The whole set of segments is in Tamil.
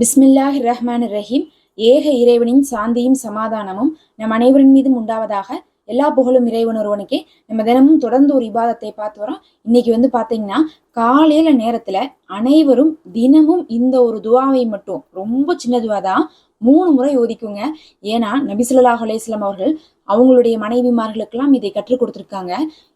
பிஸ்மில்லாஹ் ரஹ்மான் ரஹீம் ஏக இறைவனின் சாந்தியும் சமாதானமும் நம் அனைவரின் மீதும் உண்டாவதாக எல்லா புகழும் இறைவன் ஒருவனுக்கே நம்ம தினமும் தொடர்ந்து ஒரு விவாதத்தை பார்த்து வரோம். இன்னைக்கு வந்து பார்த்தீங்கன்னா காலையில நேரத்துல அனைவரும் தினமும் இந்த ஒரு துவாவை மட்டும் ரொம்ப சின்ன துவா தான் மூணு முறை ஓதிக்குங்க. ஏன்னா நபிசுல்லாஹ் அலேஸ்லாம் அவர்கள் அவங்களுடைய மனைவிமார்களுக்கெல்லாம் இதை கற்றுக் கொடுத்துருக்காங்க.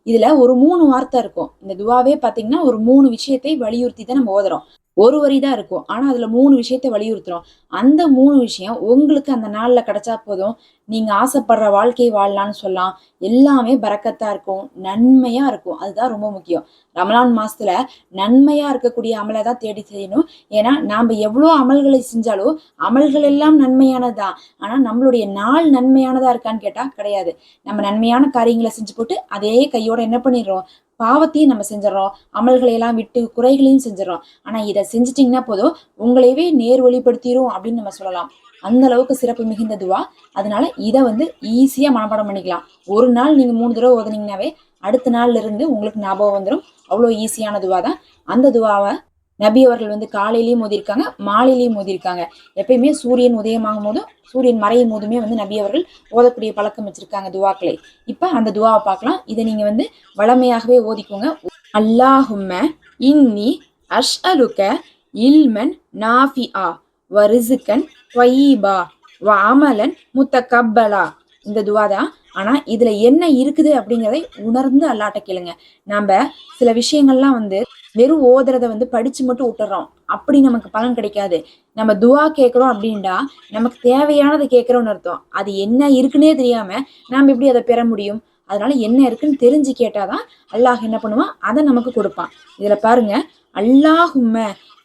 இதுல ஒரு மூணு வார்த்தை இருக்கும். இந்த துவாவே பாத்தீங்கன்னா ஒரு மூணு விஷயத்தை வலியுறுத்தி தான் நம்ம ஓதுறோம். ஒரு வரி தான் இருக்கும். ஆனால் அதில் மூணு விஷயத்த வலியுறுத்துகிறோம் அந்த மூணு விஷயம் உங்களுக்கு அந்த நாளில் கிடைச்சா போதும். நீங்கள் ஆசைப்படுற வாழ்க்கையை வாழலாம்னு சொல்லலாம். எல்லாமே பறக்கத்தாக இருக்கும். நன்மையாக இருக்கும். அதுதான் ரொம்ப முக்கியம். ரமலான் மாதத்தில் நன்மையாக இருக்கக்கூடிய அமலை தான் தேடி செய்யணும். ஏன்னா நாம் எவ்வளோ அமல்களை செஞ்சாலும் அமல்கள் எல்லாம் நன்மையானது தான் ஆனால் நம்மளுடைய நாள் நன்மையானதாக இருக்கான்னு கேட்டால் கிடையாது. நம்ம நன்மையான காரியங்களை செஞ்சு போட்டு அதே கையோட என்ன பண்ணிடுறோம்? பாவத்தையும் நம்ம செஞ்சிடறோம். அமல்களையெல்லாம் விட்டு குறைகளையும் செஞ்சிடறோம். ஆனால் இதை செஞ்சிட்டிங்கன்னா போதும் உங்களையவே நேர் வழிப்படுத்திடும் அப்படின்னு நம்ம சொல்லலாம். அந்த அளவுக்கு சிறப்பு மிகுந்த துவா. அதனால இதை வந்து ஈஸியாக மனப்பாடம் பண்ணிக்கலாம். ஒரு நாள் நீங்க மூணு தடவை ஓதுனீங்கன்னாவே அடுத்த நாள்ல இருந்து உங்களுக்கு ஞாபகம் வந்துடும் அவ்வளோ ஈஸியான துவா தான். அந்த துவாவை நபி அவர்கள் வந்து காலையிலயும் மோதிருக்காங்க மாலையிலயும் மோதிருக்காங்க எப்பயுமே சூரியன் உதயமாகும் போதும் சூரியன் மறையும் போதுமே வந்து நபி அவர்கள் ஓதக்கூடிய பழக்கம் வச்சிருக்காங்க துவாக்களை. இப்ப அந்த துவாவை பார்க்கலாம். இதை நீங்க வந்து வளமையாகவே ஓதிக்கோங்க. அல்லாஹும்ம இன்னி அஷ் அலுக்க இல்மன் நாஃபி ஆ வரிசுக்கன் twayyiba வ அமலன் முத்த கப்பலா இந்த துவா தான். ஆனா இதுல என்ன இருக்குது அப்படிங்கிறதை உணர்ந்து அல்லாட்ட கேளுங்க. நம்ம சில விஷயங்கள்லாம் வந்து வெறும் ஓதுறத வந்து படிச்சு மட்டும் விட்டுறோம். அப்படி நமக்கு பலன் கிடைக்காது. நம்ம துவா கேட்குறோம் அப்படின்டா நமக்கு தேவையானதை கேட்குறோம்னு அர்த்தம். அது என்ன இருக்குன்னே தெரியாம நாம் எப்படி அதை பெற முடியும்? அதனால என்ன இருக்குன்னு தெரிஞ்சு கேட்டாதான் அல்லாஹ் என்ன பண்ணுவான்? அதை நமக்கு கொடுப்பான். இதுல பாருங்க அல்லாஹும்ம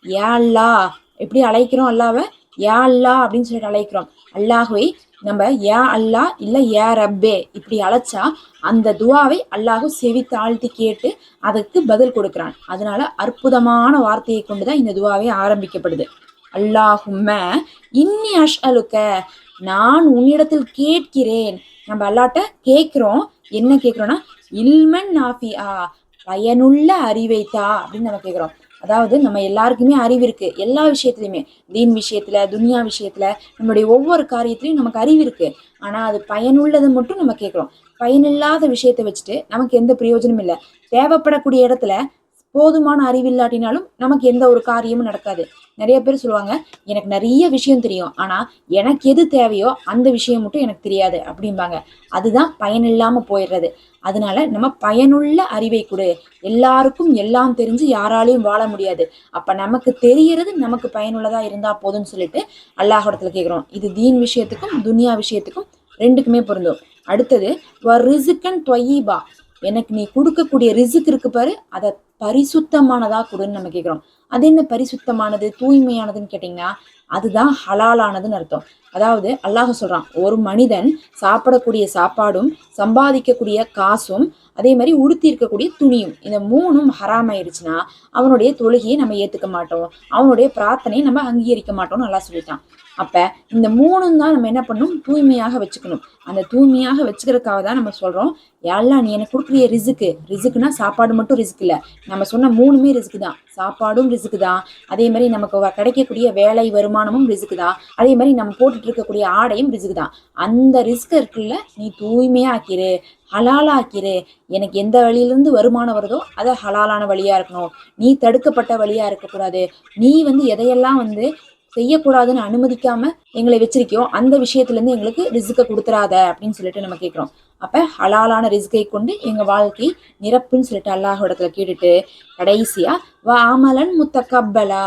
யா அல்லா எப்படி அழைக்கிறோம் அல்லாவை? யா அல்லா அப்படின்னு சொல்லிட்டு அழைக்கிறோம். அல்லாஹுவை நம்ம ஏ அல்லா இல்லை ஏ ரப்பே இப்படி அழைச்சா அந்த துவாவை அல்லாஹு செவி தாழ்த்தி கேட்டு அதுக்கு பதில் கொடுக்குறான். அதனால அற்புதமான வார்த்தையை கொண்டு தான் இந்த துவாவை ஆரம்பிக்கப்படுது. அல்லாஹும்ம இன்னி அஷ் அலுக்க நான் உன்னிடத்தில் கேட்கிறேன். நம்ம அல்லாட்ட கேட்குறோம். என்ன கேட்குறோன்னா இல்மன் நாஃபியா பயனுள்ள அறிவைத்தா அப்படின்னு நம்ம கேட்குறோம். அதாவது நம்ம எல்லாருக்குமே அறிவு இருக்கு. எல்லா விஷயத்துலையுமே. தீன் விஷயத்துல துனியா விஷயத்துல நம்மளுடைய ஒவ்வொரு காரியத்திலையும் நமக்கு அறிவு இருக்கு. ஆனா அது பயனுள்ளதை மட்டும் நம்ம கேட்குறோம். பயனில்லாத விஷயத்த வச்சுட்டு நமக்கு எந்த பிரயோஜனமும் இல்லை. தேவைப்படக்கூடிய இடத்துல போதுமான அறிவில்லாட்டினாலும் நமக்கு எந்த ஒரு காரியமும் நடக்காது. நிறைய பேர் சொல்லுவாங்க எனக்கு நிறைய விஷயம் தெரியும். ஆனால் எனக்கு எது தேவையோ அந்த விஷயம் மட்டும் எனக்கு தெரியாது. அப்படிம்பாங்க. அதுதான் பயனில்லாமல் போயிடுறது. அதனால நம்ம பயனுள்ள அறிவை கொடு. எல்லாருக்கும் எல்லாம் தெரிஞ்சு யாராலையும் வாழ முடியாது. அப்ப நமக்கு தெரியறது நமக்கு பயனுள்ளதா இருந்தா போதும்னு சொல்லிட்டு அல்லாஹிடத்துல கேட்கிறோம் இது தீன் விஷயத்துக்கும் துனியா விஷயத்துக்கும் ரெண்டுக்குமே பொருந்தும். அடுத்தது ரிசுக்கன் தொய்யீபா. எனக்கு நீ கொடுக்கக்கூடிய ரிசுக் இருக்கு பாரு அதை பரிசுத்தமானதா கொடுன்னு நம்ம கேட்குறோம் அது என்ன பரிசுத்தமானது? தூய்மையானதுன்னு கேட்டிங்கன்னா அதுதான் ஹலாலானதுன்னு அர்த்தம். அதாவது அல்லாஹ் சொல்கிறான் ஒரு மனிதன் சாப்பிடக்கூடிய சாப்பாடும் சம்பாதிக்கக்கூடிய காசும் அதே மாதிரி உடுத்தி இருக்கக்கூடிய துணியும் இந்த மூணும் ஹராம் ஆயிடுச்சுன்னா அவனுடைய தொழுகையை நம்ம ஏற்றுக்க மாட்டோம். அவனுடைய பிரார்த்தனையை நம்ம அங்கீகரிக்க மாட்டோம்னு நல்லா சொல்லிட்டான். அப்போ இந்த மூணும் தான் நம்ம என்ன பண்ணணும்? தூய்மையாக வச்சுக்கணும். அந்த தூய்மையாக வச்சுக்கிறதுக்காக தான் நம்ம சொல்கிறோம் எல்லாம் நீ எனக்கு கொடுக்குறிய ரிசுக்கு. ரிசுக்குனா சாப்பாடு மட்டும் ரிசுக்கு இல்லை. நம்ம சொன்ன மூணுமே ரிசுக்கு தான். சாப்பாடும் ரிசுக்கு தான். அதே மாதிரி நமக்கு கிடைக்கக்கூடிய வேலை வருமானமும் ரிஸ்க்கு தான். அதே மாதிரி நம்ம போட்டுட்டு இருக்கக்கூடிய ஆடையும் ரிஸ்க்கு தான். அந்த ரிஸ்க் இருக்குல்ல நீ தூய்மையாக்கிரு ஹலாலாக்கிரு. எனக்கு எந்த வழியிலிருந்து வருமானம் வருதோ அதை ஹலாலான வழியா இருக்கணும். நீ தடுக்கப்பட்ட வழியா இருக்கக்கூடாது. நீ வந்து எதையெல்லாம் வந்து செய்யக்கூடாதுன்னு அனுமதிக்காம எங்களை வச்சிருக்கியோ அந்த விஷயத்துல இருந்து எங்களுக்கு ரிஸ்க்கை கொடுத்துறாத அப்படின்னு சொல்லிட்டு நம்ம கேட்குறோம் அப்ப ஹலாலான ரிஸ்கை கொண்டு எங்கள் வாழ்க்கை நிரப்புன்னு சொல்லிட்டு அல்லாஹ் இடத்துல கேட்டுட்டு கடைசியா வா முத்த முத்தக்கப்பலா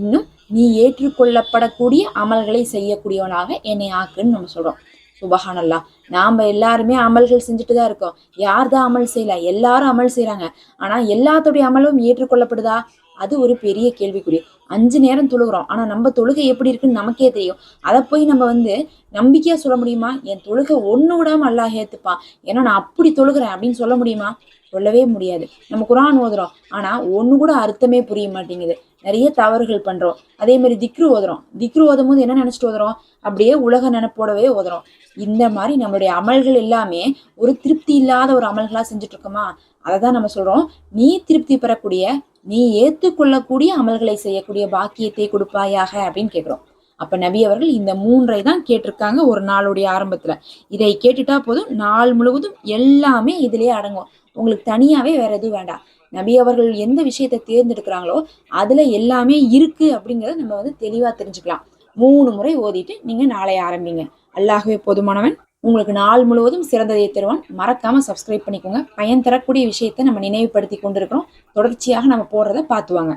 இன்னும் நீ ஏற்றுக்கொள்ளப்படக்கூடிய அமல்களை செய்யக்கூடியவனாக என்னை ஆக்குன்னு நம்ம சொல்றோம். சுபஹானல்லா. நாம எல்லாருமே அமல்கள் செஞ்சுட்டு தான் இருக்கோம். யார் தான் அமல் செய்யல? எல்லாரும் அமல் செய்யறாங்க ஆனா எல்லாத்துடைய அமலும் ஏற்றுக்கொள்ளப்படுதா? அது ஒரு பெரிய கேள்விக்குறி. அஞ்சு நேரம் தொழுகிறோம். ஆனா நம்ம தொழுகை எப்படி இருக்குன்னு நமக்கே தெரியும். அதை போய் நம்ம வந்து நம்பிக்கையா சொல்ல முடியுமா? என் தொழுகை ஒண்ணு விடாம அல்லாஹ் ஏத்துப்பான். ஏன்னா நான் அப்படி தொழுகிறேன் அப்படின்னு சொல்ல முடியுமா? சொல்லவே முடியாது. நம்ம குரான் ஓதுறோம். ஆனால் ஒன்று கூட அர்த்தமே புரிய மாட்டேங்குது. நிறைய தவறுகள் பண்ணுறோம் அதே மாதிரி திக்ரு ஓதுறோம். திக்ரு ஓதும் போது என்ன நினச்சிட்டு ஓதுறோம்? அப்படியே உலக நினைப்போடவே ஓதுறோம். இந்த மாதிரி நம்மளுடைய அமல்கள் எல்லாமே ஒரு திருப்தி இல்லாத ஒரு அமல்களாக செஞ்சுட்டு இருக்கோமா அதை தான் நம்ம சொல்கிறோம் நீ திருப்தி பெறக்கூடிய நீ ஏற்றுக்கொள்ளக்கூடிய அமல்களை செய்யக்கூடிய பாக்கியத்தை கொடுப்பாயாக அப்படின்னு கேட்குறோம் அப்போ நபி அவர்கள் இந்த மூன்றை தான் கேட்டிருக்காங்க ஒரு நாளுடைய ஆரம்பத்தில். இதை கேட்டுட்டா போதும். நாள் முழுவதும் எல்லாமே இதிலே அடங்கும். உங்களுக்கு தனியாகவே வேற எதுவும் வேண்டாம். நபி அவர்கள் எந்த விஷயத்தை தேர்ந்தெடுக்கிறாங்களோ அதில் எல்லாமே இருக்குது அப்படிங்கிறத நம்ம வந்து தெளிவாக தெரிஞ்சுக்கலாம். மூணு முறை ஓதிட்டு நீங்கள் நாளை ஆரம்பிங்க. அல்லாஹ்வே போதுமானவன். உங்களுக்கு நாள் முழுவதும் சிறந்ததை தருவான். மறக்காமல் சப்ஸ்கிரைப் பண்ணிக்கோங்க. பயன் தரக்கூடிய விஷயத்தை நம்ம நினைவுபடுத்தி கொண்டிருக்கிறோம். தொடர்ச்சியாக நம்ம போடுறத பார்த்துவாங்க